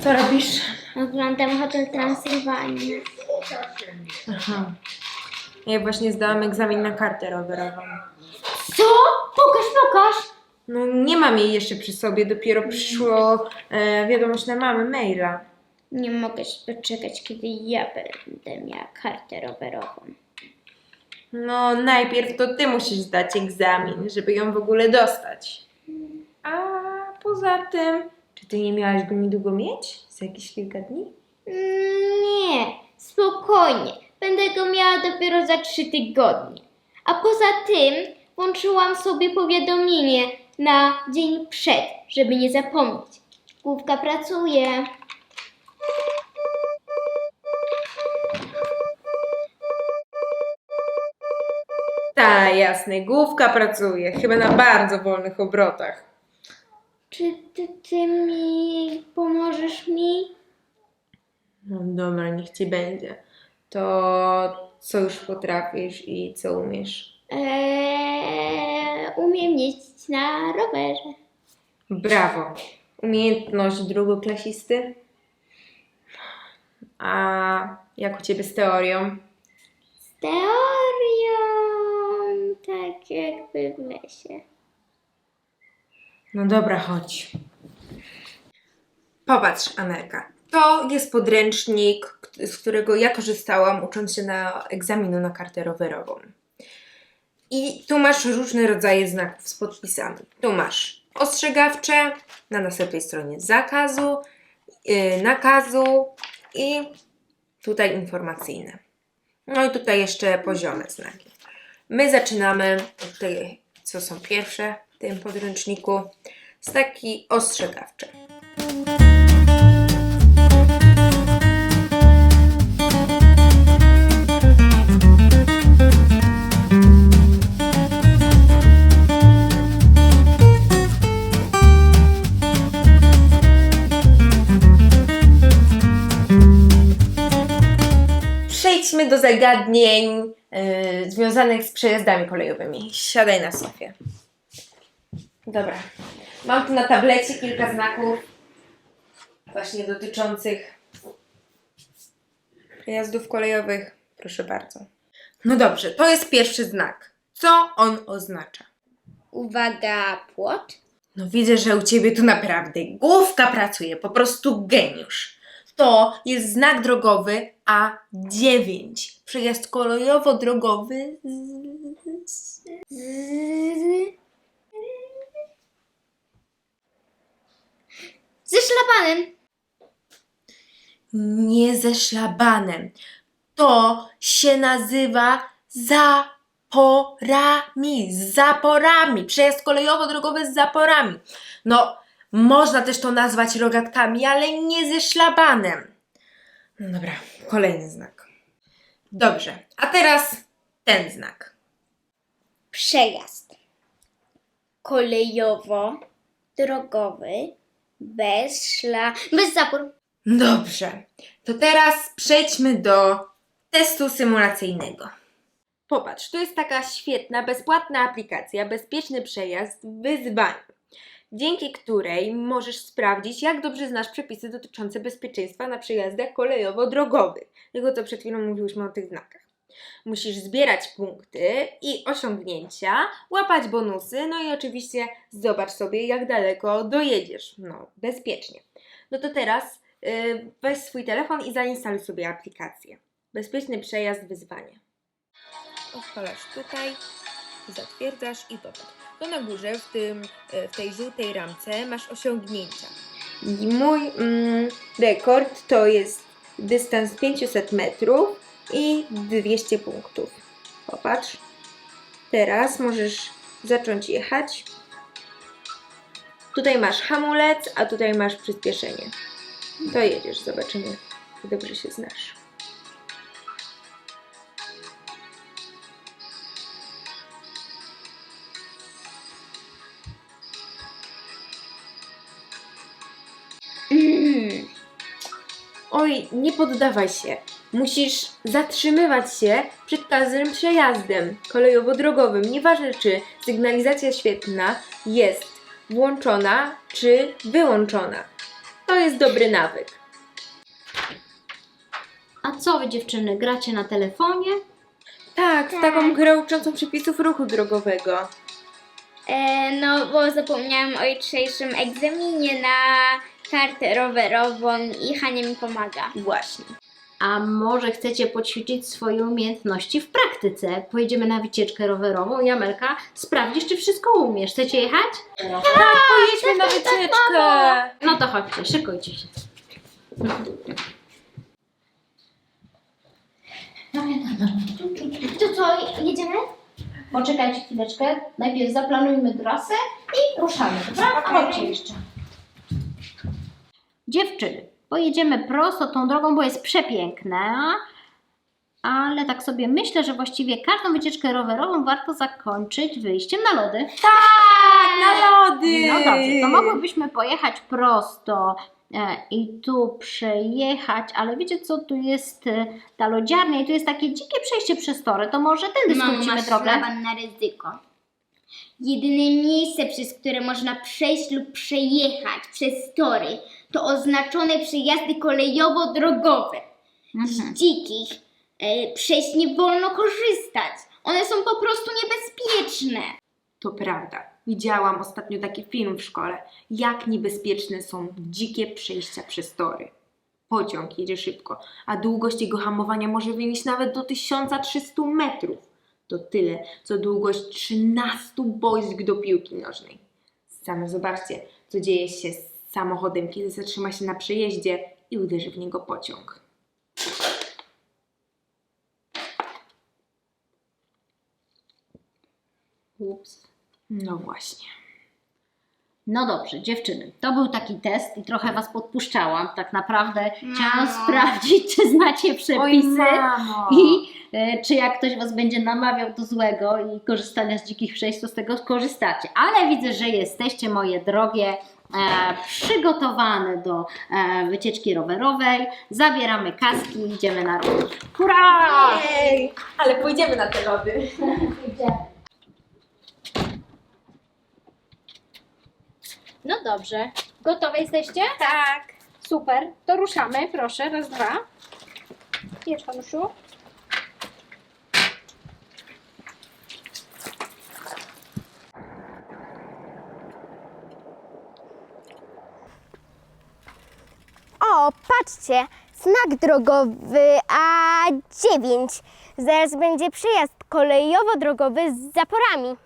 Co robisz? Oglądam Hotel Transylwania. Aha. Ja właśnie zdałam egzamin na kartę rowerową. Co? Pokaż, pokaż! No nie mam jej jeszcze przy sobie, dopiero przyszło e, wiadomość na mamy maila. Nie mogę się doczekać, kiedy ja będę miała kartę rowerową. No najpierw to ty musisz zdać egzamin, żeby ją w ogóle dostać. A poza tym, czy ty nie miałaś go niedługo mieć? Za jakieś kilka dni? Mm, Nie, spokojnie. Będę go miała dopiero za trzy tygodnie. A poza tym włączyłam sobie powiadomienie na dzień przed, żeby nie zapomnieć. Główka pracuje. Ta, jasne, główka pracuje, chyba na bardzo wolnych obrotach. Czy ty, ty mi pomożesz mi? No dobra, niech ci będzie. To co już potrafisz i co umiesz? Eee, umiem jeździć na rowerze. Brawo. Umiejętność drugoklasisty. A jak u ciebie z teorią? Z teorią, tak jakby w lesie. No dobra, chodź. Popatrz, Amelka. To jest podręcznik, z którego ja korzystałam, ucząc się na egzaminu na kartę rowerową. I tu masz różne rodzaje znaków z podpisami. Tu masz ostrzegawcze, na następnej stronie zakazu, yy, nakazu i tutaj informacyjne. No i tutaj jeszcze poziome znaki. My zaczynamy od tej, co są pierwsze tym podręczniku, z taki ostrzegawczy. Przejdźmy do zagadnień yy, związanych z przejazdami kolejowymi. Siadaj na sofie. Dobra. Mam tu na tablecie kilka znaków właśnie dotyczących przejazdów kolejowych. Proszę bardzo. No dobrze, to jest pierwszy znak. Co on oznacza? Uwaga, płot. No widzę, że u ciebie tu naprawdę główka pracuje, po prostu geniusz. To jest znak drogowy A9. Przejazd kolejowo-drogowy z... Z... Ze szlabanem. nie ze szlabanem. To się nazywa zaporami. Z zaporami. Przejazd kolejowo-drogowy z zaporami. No, można też to nazwać rogatkami, ale nie ze szlabanem. No dobra, kolejny znak. Dobrze, a teraz ten znak. Przejazd. Kolejowo-drogowy. Bez szla... Bez zapór. Dobrze, to teraz przejdźmy do testu symulacyjnego. Popatrz, to jest taka świetna, bezpłatna aplikacja Bezpieczny Przejazd w Wyzwaniu, dzięki której możesz sprawdzić, jak dobrze znasz przepisy dotyczące bezpieczeństwa na przejazdach kolejowo-drogowych. Tego, co przed chwilą mówiłyśmy o tych znakach. Musisz zbierać punkty i osiągnięcia, łapać bonusy, no i oczywiście zobacz sobie, jak daleko dojedziesz. No, bezpiecznie. No to teraz yy, weź swój telefon i zainstaluj sobie aplikację. Bezpieczny przejazd wyzwanie. Odpalasz tutaj, zatwierdzasz i popatrz. To na górze w, tym, y, w tej żółtej ramce masz osiągnięcia. I mój mm, rekord to jest dystans 500 metrów i 200 punktów. Popatrz. Teraz możesz zacząć jechać. Tutaj masz hamulec, a tutaj masz przyspieszenie. To jedziesz, zobaczymy, jak dobrze się znasz. Mm. Oj, nie poddawaj się. Musisz zatrzymywać się przed każdym przejazdem kolejowo-drogowym. Nieważne, czy sygnalizacja świetlna jest włączona, czy wyłączona. To jest dobry nawyk. A co wy dziewczyny, gracie na telefonie? Tak, w taką grę uczącą przepisów ruchu drogowego. E, no, bo zapomniałam o jutrzejszym egzaminie na kartę rowerową i Hania mi pomaga. Właśnie. A może chcecie poćwiczyć swoje umiejętności w praktyce? Pojedziemy na wycieczkę rowerową i Amelka sprawdzisz, czy wszystko umiesz. Chcecie jechać? Pojedźmy na wycieczkę! No to chodźcie, szykujcie się. To co, jedziemy? Poczekajcie chwileczkę. Najpierw zaplanujmy trasę i ruszamy, dobra? Chodźcie jeszcze. Dziewczyny, pojedziemy prosto tą drogą, bo jest przepiękna. Ale tak sobie myślę, że właściwie każdą wycieczkę rowerową warto zakończyć wyjściem na lody. Tak, na lody! No dobrze, to mogłybyśmy pojechać prosto e, i tu przejechać, ale wiecie co, tu jest e, ta lodziarnia i tu jest takie dzikie przejście przez tory, to może tędy skrócimy drogę? na ryzyko. Jedyne miejsce, przez które można przejść lub przejechać przez tory, to oznaczone przejazdy kolejowo-drogowe. Z Mhm. dzikich e, przejść nie wolno korzystać. One są po prostu niebezpieczne. To prawda. Widziałam ostatnio taki film w szkole. Jak niebezpieczne są dzikie przejścia przez tory. Pociąg jedzie szybko, a długość jego hamowania może wynieść nawet do 1300 metrów. To tyle, co długość 13 boisk do piłki nożnej. Same zobaczcie, co dzieje się z samochodem, kiedy zatrzyma się na przejeździe i uderzy w niego pociąg. Ups. No właśnie. No dobrze, dziewczyny, to był taki test i trochę Was podpuszczałam. Tak naprawdę chciałam No. sprawdzić, czy znacie przepisy. mamo! I e, czy jak ktoś Was będzie namawiał do złego i korzystania z dzikich przejść, to z tego skorzystacie. Ale widzę, że jesteście, moje drogie, e, przygotowane do e, wycieczki rowerowej. Zabieramy kaski i idziemy na rower. Hurra! Ej, ale pójdziemy na te lody. No dobrze. Gotowe jesteście? Tak. Super. To ruszamy, proszę. Raz, dwa. Jedź, Hanusiu. O, patrzcie, znak drogowy A9. Zaraz będzie przejazd kolejowo-drogowy z zaporami.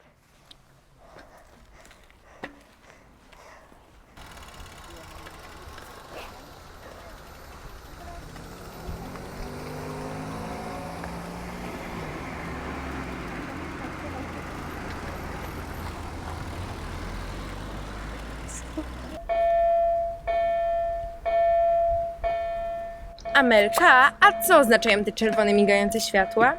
Amelka, a co oznaczają te czerwone migające światła?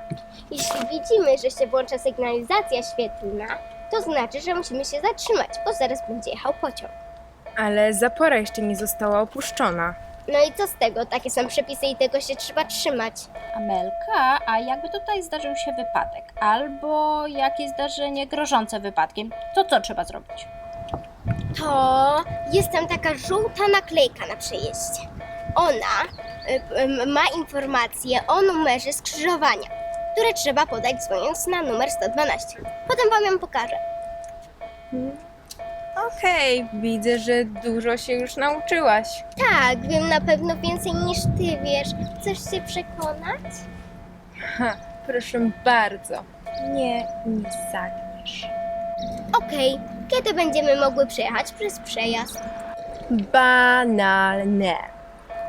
Jeśli widzimy, że się włącza sygnalizacja świetlna, to znaczy, że musimy się zatrzymać, bo zaraz będzie jechał pociąg. Ale zapora jeszcze nie została opuszczona. No i co z tego? Takie są przepisy i tego się trzeba trzymać. Amelka, a jakby tutaj zdarzył się wypadek, albo jakieś zdarzenie grożące wypadkiem, to co trzeba zrobić? To jest tam taka żółta naklejka na przejeździe. Ona ma informacje o numerze skrzyżowania, które trzeba podać dzwoniąc na numer 112. Potem wam ją pokażę. Okej, widzę, że dużo się już nauczyłaś. Tak, wiem na pewno więcej niż ty wiesz. Chcesz się przekonać? Ha, proszę bardzo. Nie, nie zagniesz. Okej, kiedy będziemy mogły przejechać przez przejazd? Banalne.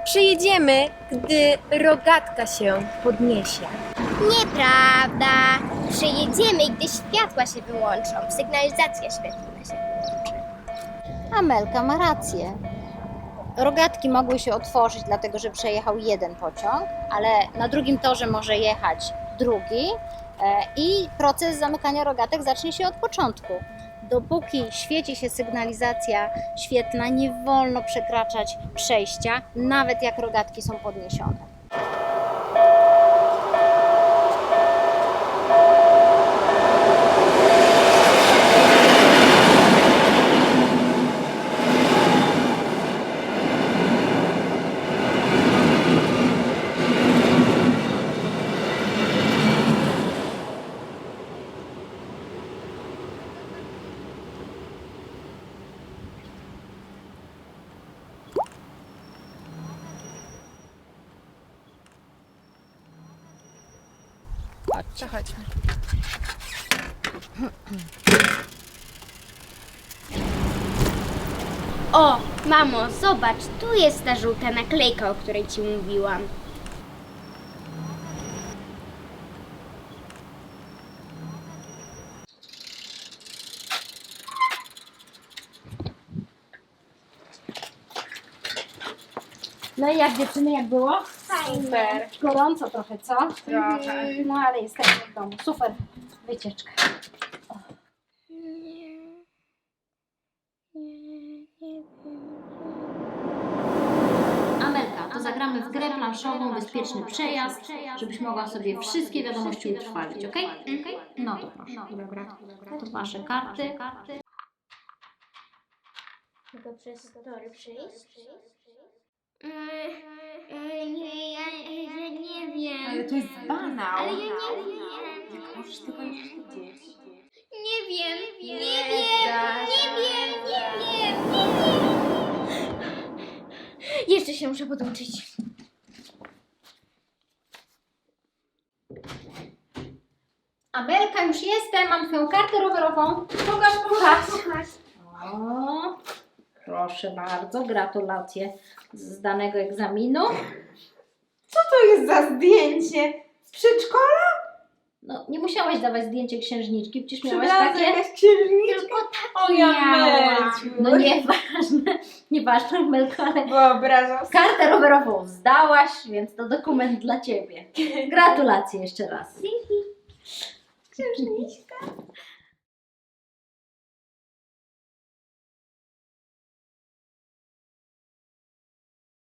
Przyjedziemy, gdy rogatka się podniesie. Nieprawda! Przyjedziemy, gdy światła się wyłączą. Sygnalizacja świetlna się wyłączy. Amelka ma rację. Rogatki mogły się otworzyć, dlatego że przejechał jeden pociąg, ale na drugim torze może jechać drugi e, i proces zamykania rogatek zacznie się od początku. Dopóki świeci się sygnalizacja świetlna, nie wolno przekraczać przejścia, nawet jak rogatki są podniesione. Chodźcie. chodźmy. O, mamo, zobacz, tu jest ta żółta naklejka, o której ci mówiłam. No i jak dziewczyny, jak było? Super. Gorąco trochę, co? Trochę. No ale jesteśmy w domu. Super wycieczka. Amelka, to zagramy w grę planszową Bezpieczny Przejazd, żebyś mogła sobie wszystkie wiadomości utrwalić, ok? No to proszę. Dobra. To wasze karty. Mogę przez tory przejść? Yy, nie, ja, ja nie wiem. Ale to jest banał. Ale ja nie wiem. Możesz tego nie widzieć. Nie wiem, nie wiem, nie wiem, nie wiem, nie wiem. Jeszcze się muszę poduczyć. Amelka, już jestem, mam twoją kartę rowerową. Pokaż, pokaż. O, proszę bardzo, gratulacje z danego egzaminu. Co to jest za zdjęcie? Z przedszkola? No, nie musiałaś dawać zdjęcie księżniczki, przecież miałaś takie. jakaś księżniczka? O ja Miała. Melciu. No nieważne, nieważne, Melko, ale Wyobrażam sobie. kartę rowerową zdałaś, więc to dokument dla ciebie. Gratulacje jeszcze raz. Księżniczka.